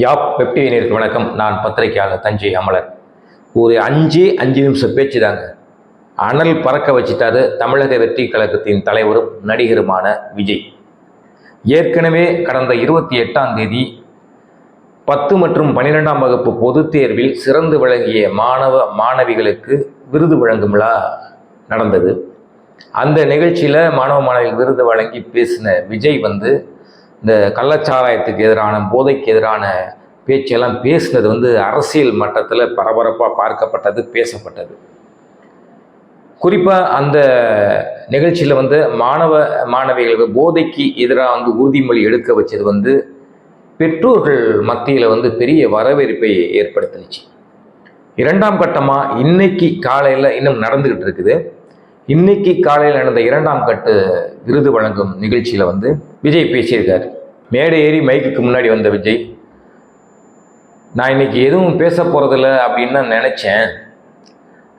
யாப் வெப்டிவினருக்கு வணக்கம். நான் பத்திரிகையாளர் தஞ்சை அமலர். ஒரு அஞ்சே அஞ்சு நிமிஷம் பேச்சு தாங்க. அனல் பறக்க வச்சிட்டாரு தமிழக வெற்றி கழகத்தின் தலைவரும் நடிகருமான விஜய். ஏற்கனவே கடந்த இருபத்தி எட்டாம் தேதி பத்து மற்றும் பன்னிரெண்டாம் வகுப்பு பொதுத் தேர்வில் சிறந்து விளங்கிய மாணவ மாணவிகளுக்கு விருது வழங்கும் விழா நடந்தது. அந்த நிகழ்ச்சியில் மாணவ மாணவிகள் விருது வழங்கி பேசின விஜய் வந்து இந்த கள்ளச்சாராயத்துக்கு எதிரான போதைக்கு எதிரான பேச்செல்லாம் பேசினது வந்து அரசியல் மட்டத்தில் பரபரப்பாக பார்க்கப்பட்டது பேசப்பட்டது. குறிப்பாக அந்த நிகழ்ச்சியில் வந்து மாணவ மாணவிகளுக்கு போதைக்கு எதிராக வந்து உறுதிமொழி எடுக்க வச்சது வந்து பெற்றோர்கள் மத்தியில் வந்து பெரிய வரவேற்பை ஏற்படுத்தினுச்சு. இரண்டாம் கட்டமாக இன்னைக்கு காலையில் இன்னும் நடந்துக்கிட்டு இருக்குது. இன்னைக்கு காலையில் நடந்த இரண்டாம் கட்டு விருது வழங்கும் நிகழ்ச்சியில் வந்து விஜய் பேசியிருக்கார். மேடை ஏறி மைக்குக்கு முன்னாடி வந்த விஜய். நான் இன்னைக்கு எதுவும் பேச போகிறதில்ல அப்படின்னு நான் நினச்சேன்.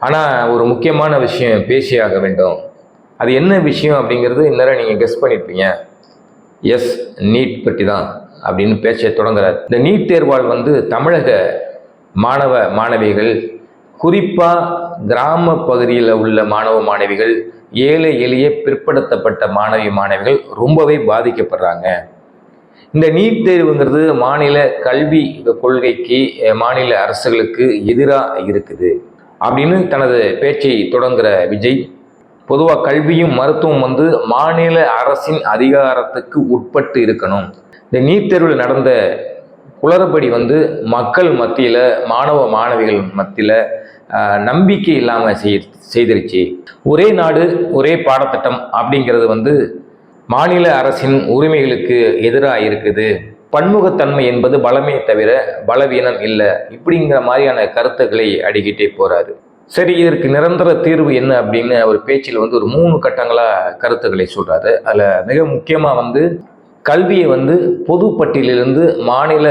ஆனால் ஒரு முக்கியமான விஷயம் பேசியாக வேண்டும். அது என்ன விஷயம் அப்படிங்கிறது இந்நேரம் நீங்கள் கெஸ் பண்ணியிருப்பீங்க எஸ் நீட் பற்றி தான் அப்படின்னு பேச்ச தொடங்குறார். இந்த நீட் தேர்வால் வந்து தமிழக மாணவ மாணவிகள் குறிப்பாக கிராம பகுதியில் உள்ள மாணவ மாணவிகள் ஏழை எளிய பிற்படுத்தப்பட்ட மாணவி மாணவிகள் ரொம்பவே பாதிக்கப்படுறாங்க. இந்த நீட் தேர்வுங்கிறது மாநில கல்வி கொள்கைக்கு மாநில அரசுகளுக்கு எதிராக இருக்குது. அப்படின்னு தனது பேச்சை தொடங்குகிற விஜய் பொதுவாக கல்வியும் மருத்துவம் வந்து மாநில அரசின் அதிகாரத்துக்கு உட்பட்டு இருக்கணும். இந்த நீட் தேர்வில் நடந்த குளறுபடி வந்து மக்கள் மத்தியில் மாணவ மாணவிகள் மத்தியில் நம்பிக்கை இல்லாமல் செய் செய்திருச்சு. ஒரே நாடு ஒரே பாடத்திட்டம் அப்படிங்கிறது வந்து மாநில அரசின் உரிமைகளுக்கு எதிராக இருக்குது. பன்முகத்தன்மை என்பது பலமே தவிர பலவீனம் இல்லை. இப்படிங்கிற மாதிரியான கருத்துக்களை அடிக்கிட்டே போகிறாரு சரி இதற்கு நிரந்தர தீர்வு என்ன அப்படின்னு அவர் பேச்சில் வந்து ஒரு மூணு கட்டங்களாக கருத்துக்களை சொல்கிறாரு அதில் மிக முக்கியமாக வந்து கல்வியை வந்து பொது பட்டியலிலிருந்து மாநில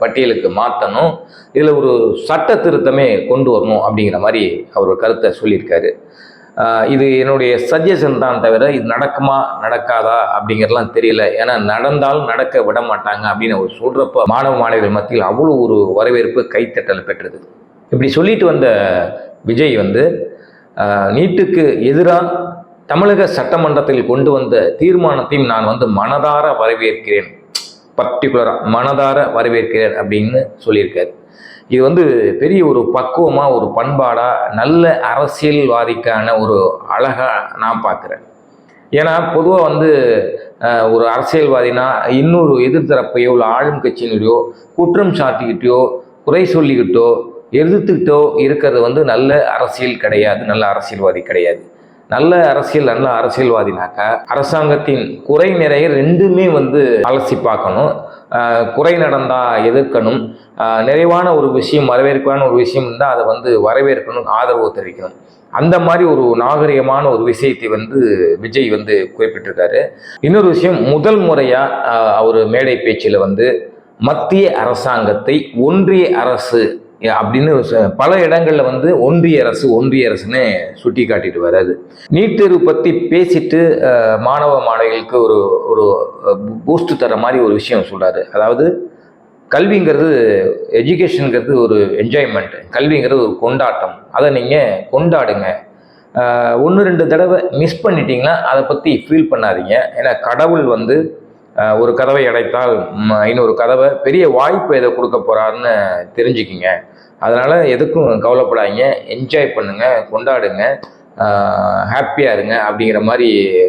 பட்டியலுக்கு மாற்றணும் இதில் ஒரு சட்ட திருத்தமே கொண்டு வரணும் அப்படிங்கிற மாதிரி அவர் ஒரு கருத்தை சொல்லியிருக்காரு. இது என்னுடைய சஜஷன் தான் தவிர இது நடக்குமா நடக்காதா அப்படிங்கிறதுலாம் தெரியல. ஏன்னா நடந்தாலும் நடக்க விட மாட்டாங்க அப்படின்னு அவர் சொல்கிறப்ப மாணவ மாணவிகள் மத்தியில் அவ்வளோ ஒரு வரவேற்பு கைத்தட்டல் பெற்றது. இப்படி சொல்லிட்டு வந்த விஜய் வந்து நீட்டுக்கு எதிராக தமிழக சட்டமன்றத்தில் கொண்டு வந்த தீர்மானத்தையும் நான் வந்து மனதார வரவேற்கிறேன். பர்டிகுலராக மனதார வரவேற்கிறேன் அப்படின்னு சொல்லியிருக்காரு. இது வந்து பெரிய ஒரு பக்குவமாக ஒரு பண்பாடாக நல்ல அரசியல்வாதிக்கான ஒரு அழகாக நான் பார்க்குறேன். ஏன்னா பொதுவாக வந்து ஒரு அரசியல்வாதினா இன்னொரு எதிர்த்தரப்பையோ இல்லை ஆளும் கட்சியினரையோ குற்றம் சாட்டிக்கிட்டோ குறை சொல்லிக்கிட்டோ எதிர்த்துக்கிட்டோ இருக்கிறது வந்து நல்ல அரசியல் கிடையாது நல்ல அரசியல்வாதி கிடையாது. நல்ல அரசியல் நல்ல அரசியல்வாதினாக்கா அரசாங்கத்தின் குறை நிறைய ரெண்டுமே வந்து அலசி பார்க்கணும். குறை நடந்தா எதிர்க்கணும். நிறைவான ஒரு விஷயம் வரவேற்பான ஒரு விஷயம் இருந்தால் அதை வந்து வரவேற்கணும் ஆதரவு தெரிவிக்கணும். அந்த மாதிரி ஒரு நாகரிகமான ஒரு விஷயத்தை வந்து விஜய் வந்து குறிப்பிட்டிருக்காரு. இன்னொரு விஷயம் முதல் முறையாக அவர் மேடை பேச்சில் வந்து மத்திய அரசாங்கத்தை ஒன்றிய அரசு அப்படின்னு பல இடங்கள்ல வந்து ஒன்றிய அரசு ஒன்றிய அரசுன்னு சுட்டி காட்டிட்டு வராது. நீட் தேர்வு பற்றி பேசிட்டு மாணவ மாணவிகளுக்கு ஒரு ஒரு பூஸ்ட் தர மாதிரி ஒரு விஷயம் சொல்றாரு. அதாவது கல்விங்கிறது எஜுகேஷனுங்கிறது ஒரு என்ஜாய்மெண்ட் கல்விங்கிறது ஒரு கொண்டாட்டம். அதை நீங்கள் கொண்டாடுங்க. ஒன்று ரெண்டு தடவை மிஸ் பண்ணிட்டீங்கன்னா அதை பற்றி ஃபீல் பண்ணாதீங்க. ஏன்னா கடவுள் வந்து ஒரு கதவை அடைத்தால் இன்னொரு கதவை பெரிய வாய்ப்பு எதை கொடுக்க போகிறாருன்னு தெரிஞ்சுக்கிங்க. அதனால் எதுக்கும் கவலைப்படாதீங்க. என்ஜாய் பண்ணுங்க கொண்டாடுங்க ஹாப்பியாக இருங்க அப்படிங்கிற மாதிரி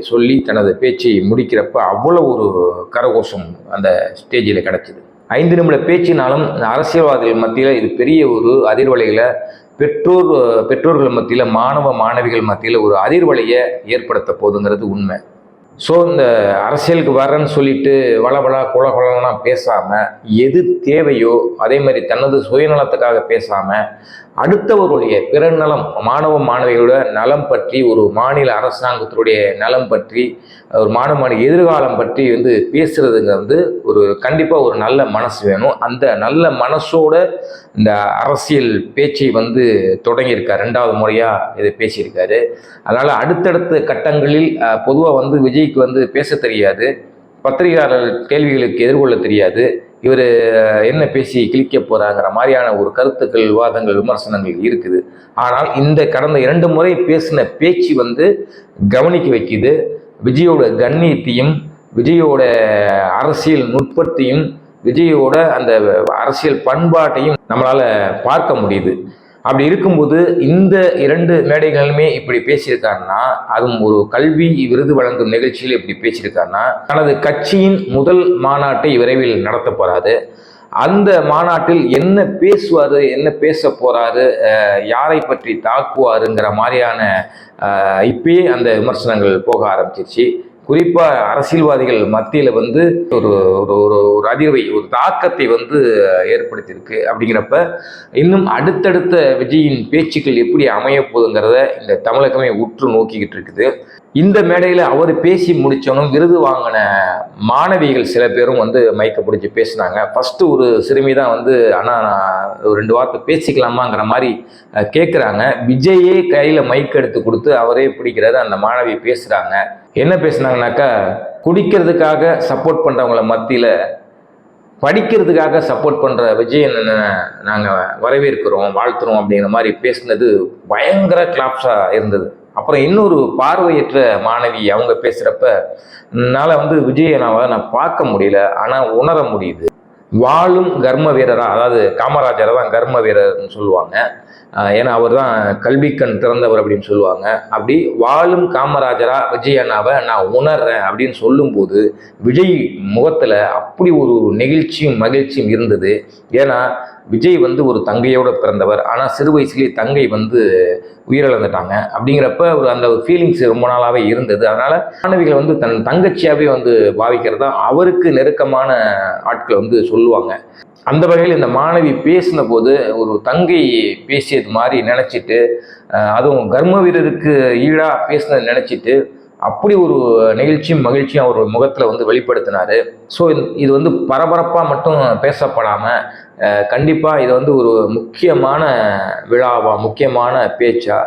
சொல்லி தனது பேச்சை முடிக்கிறப்ப அவ்வளோ ஒரு கரகோஷம் அந்த ஸ்டேஜில் கிடச்சிது. ஐந்து நிமிட பேச்சினாலும் அரசியல்வாதிகள் மத்தியில் இது பெரிய ஒரு அதிர்வலைகளை பெற்றோர் பெற்றோர்கள் மத்தியில் மாணவ மாணவிகள் மத்தியில் ஒரு அதிர்வலையை ஏற்படுத்த போதுங்கிறது உண்மை. ஸோ இந்த அரசியலுக்கு வரேன்னு சொல்லிட்டு வளவளா குல பேசாமல் எது தேவையோ அதே மாதிரி தனது சுயநலத்துக்காக பேசாமல் அடுத்தவருடைய பிறநலம் மாணவ மாணவிகளோட நலம் பற்றி ஒரு மாநில அரசாங்கத்தினுடைய நலம் பற்றி ஒரு மாணவ மாணவி எதிர்காலம் பற்றி வந்து பேசுறதுங்க வந்து ஒரு கண்டிப்பாக ஒரு நல்ல மனசு வேணும். அந்த நல்ல மனசோட இந்த அரசியல் பேச்சை வந்து தொடங்கியிருக்கார். ரெண்டாவது முறையாக இதை பேசியிருக்காரு. அதனால் அடுத்தடுத்த கட்டங்களில் பொதுவாக வந்து விஜய் விஜய்க்கு வந்து பேச தெரியாது பத்திரிகையாளர் கேள்விகளுக்கு எதிர்கொள்ள தெரியாது இவர் என்ன பேசி கிழிக்க போறாங்கிற மாதிரியான ஒரு கருத்துக்கள் விவாதங்கள் விமர்சனங்கள் இருக்குது. ஆனால் இந்த கடந்த இரண்டு முறை பேசின பேச்சு வந்து கவனிக்க வைக்குது. விஜயோட கண்ணியத்தையும் விஜயோட அரசியல் நுட்பத்தையும் விஜயோட அந்த அரசியல் பண்பாட்டையும் நம்மளால பார்க்க முடியுது. அப்படி இருக்கும்போது இந்த இரண்டு மேடைகளுமே இப்படி பேசியிருக்காருன்னா அதுவும் ஒரு கல்வி விருது வழங்கும் நிகழ்ச்சியில் இப்படி பேசியிருக்காருன்னா தனது கட்சியின் முதல் மாநாட்டை விரைவில் நடத்த போறாரு. அந்த மாநாட்டில் என்ன பேசுவாரு என்ன பேச போறாரு யாரை பற்றி தாக்குவாருங்கிற மாதிரியான இப்பயே அந்த விமர்சனங்கள் போக ஆரம்பிச்சிருச்சு. குறிப்பாக அரசியல்வாதிகள் மத்தியில் வந்து ஒரு ஒரு ஒரு ஒரு அதிர்வை ஒரு தாக்கத்தை வந்து ஏற்படுத்தியிருக்கு. அப்படிங்கிறப்ப இன்னும் அடுத்தடுத்த விஜயின் பேச்சுக்கள் எப்படி அமையப்போகுதுங்கிறத இந்த தமிழகமே உற்று நோக்கிக்கிட்டு இருக்குது. இந்த மேடையில் அவர் பேசி முடித்தவனும் விருது வாங்கின மாணவிகள் சில பேரும் வந்து மைக்கை பிடிச்சி பேசினாங்க. ஃபஸ்ட்டு ஒரு சிறுமி தான் வந்து ஆனால் நான் ஒரு ரெண்டு வார்த்தை பேசிக்கலாமாங்கிற மாதிரி கேட்குறாங்க விஜயே கையில் மைக் எடுத்து கொடுத்து அவரே பிடிக்கிறாரு. அந்த மாணவி பேசுகிறாங்க என்ன பேசுனாங்கனாக்கா குடிக்கிறதுக்காக சப்போர்ட் பண்ணுறவங்கள மத்தியில் படிக்கிறதுக்காக சப்போர்ட் பண்ணுற விஜயன் நாங்கள் வரவேற்கிறோம் வாழ்த்துறோம் அப்படிங்கிற மாதிரி பேசினது பயங்கர கிளாப்ஸாக இருந்தது. அப்புறம் இன்னொரு பார்வையற்ற மாணவி அவங்க பேசுகிறப்ப என்னால் வந்து விஜயனாவை நான் பார்க்க முடியல ஆனால் உணர முடியுது. வாழும் கர்ம வீரரா அதாவது காமராஜரை தான் கர்ம வீரர்னு சொல்லுவாங்க. ஏன்னா அவர் தான் கல்விக்கண் திறந்தவர் அப்படின்னு சொல்லுவாங்க. அப்படி வாழும் காமராஜரா விஜய் அண்ணாவை நான் உணர்றேன் அப்படின்னு சொல்லும்போது விஜய் முகத்தில் அப்படி ஒரு நெகிழ்ச்சியும் மகிழ்ச்சியும் இருந்தது. ஏன்னா விஜய் வந்து ஒரு தங்கையோட பிறந்தவர். ஆனால் சிறு வயசுலேயே தங்கை வந்து உயிரிழந்துட்டாங்க. அப்படிங்கிறப்ப ஒரு அந்த ஃபீலிங்ஸ் ரொம்ப நாளாகவே இருந்தது. அதனால் மாணவிகள் வந்து தன் தங்கச்சியாகவே வந்து பாவிக்கிறதா அவருக்கு நெருக்கமான ஆட்களை வந்து சொல்லுவாங்க. அந்த வகையில் இந்த மாணவி பேசின போது ஒரு தங்கை பேசியது மாதிரி நினச்சிட்டு அதுவும் கர்ம வீரருக்கு ஈடாக பேசினது நினச்சிட்டு அப்படி ஒரு நிகழ்ச்சியும் மகிழ்ச்சியும் அவர் முகத்தில் வந்து வெளிப்படுத்தினாரு. ஸோ இது வந்து பரபரப்பாக மட்டும் பேசப்படாமல் கண்டிப்பாக இது வந்து ஒரு முக்கியமான விழாவாக முக்கியமான பேச்சா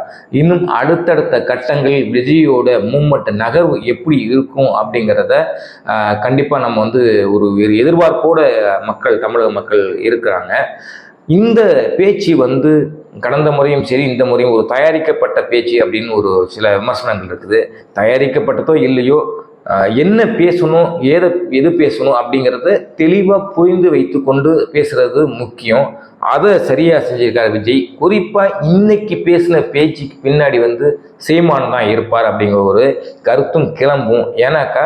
இன்னும் அடுத்தடுத்த கட்டங்களில் விஜயோட மூமெண்ட் நகர்வு எப்படி இருக்கும் அப்படிங்கிறத கண்டிப்பாக நம்ம வந்து ஒரு ஒரு எதிர்பார்ப்போட மக்கள் தமிழக மக்கள் இருக்கிறாங்க. இந்த பேச்சு வந்து கடந்த முறையும் சரி இந்த முறையும் ஒரு தயாரிக்கப்பட்ட பேச்சு அப்படின்னு ஒரு சில விமர்சனங்கள் இருக்குது. தயாரிக்கப்பட்டதோ இல்லையோ என்ன பேசணும் ஏதை எது பேசணும் அப்படிங்கிறத தெளிவாக புரிந்து வைத்துக்கொண்டு பேசுறது முக்கியம். அதை சரியாக செஞ்சிருக்கார் விஜய். குறிப்பாக இன்னைக்கு பேசின பேச்சுக்கு பின்னாடி வந்து சீமான் தான் இருப்பார் அப்படிங்கிற ஒரு கருத்தும் கிளம்பும். ஏன்னாக்கா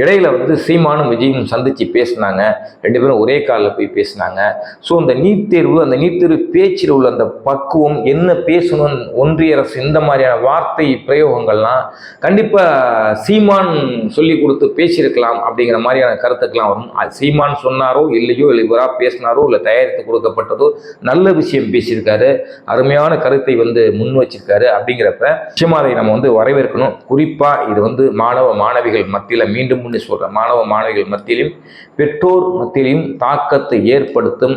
இடையில வந்து சீமானும் விஜயும் சந்திச்சு பேசினாங்க. ரெண்டு பேரும் ஒரே காலில் போய் பேசினாங்க. ஸோ அந்த நீட் தேர்வு அந்த நீட் தேர்வு பேச்சில் உள்ள அந்த பக்குவம் என்ன பேசணும் ஒன்றிய அரசு இந்த மாதிரியான வார்த்தை பிரயோகங்கள்லாம் கண்டிப்பாக சீமான் சொல்லி கொடுத்து பேசியிருக்கலாம் அப்படிங்கிற மாதிரியான கருத்துக்கெல்லாம் வரும். அது சீமான் சொன்னாரோ இல்லையோ இல்லை இவராக பேசினாரோ இல்லை தயாரித்து கொடுக்கப்பட்டதோ நல்ல விஷயம் பேசியிருக்காரு. அருமையான கருத்தை வந்து முன் வச்சிருக்காரு அப்படிங்கிறப்ப நிச்சயமாக அதை நம்ம வந்து வரவேற்கணும். குறிப்பாக இது வந்து மாணவ மாணவிகள் மத்தியில் மீண்டும் முன்னே சொல்கிறேன் மாணவ மாணவிகள் மத்தியிலும் பெற்றோர் மத்தியிலும் தாக்கத்தை ஏற்படுத்தும்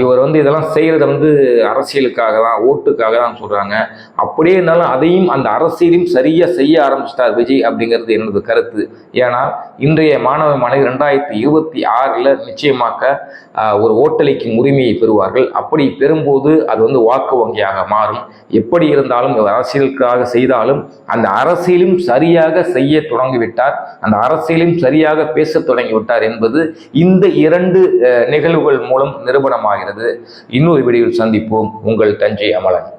இவர் வந்து இதெல்லாம் செய்கிறத வந்து அரசியலுக்காக தான் ஓட்டுக்காக தான் சொல்கிறாங்க அப்படியே இருந்தாலும் அதையும் அந்த அரசியலையும் சரியாக செய்ய ஆரம்பிச்சிட்டார் விஜய் அப்படிங்கிறது எனது கருத்து. ஏன்னா இன்றைய மாணவ மாணவி ரெண்டாயிரத்தி இருபத்தி ஆறில் நிச்சயமாக்க ஒரு ஓட்டளிக்கும் உரிமையை பெறுவார்கள். அப்படி பெறும்போது அது வந்து வாக்கு வங்கியாக மாறும். எப்படி இருந்தாலும் இவர் அரசியலுக்காக செய்தாலும் அந்த அரசியலும் சரியாக செய்ய தொடங்கிவிட்டார். அந்த அரசு அரசியலும் சரியாக பேசத் தொடங்கிவிட்டார் என்பது இந்த இரண்டு நிகழ்வுகள் மூலம் நிரூபணமாகிறது. இன்னொரு வீடியோவில் சந்திப்போம். உங்கள் தஞ்சை அமலன்.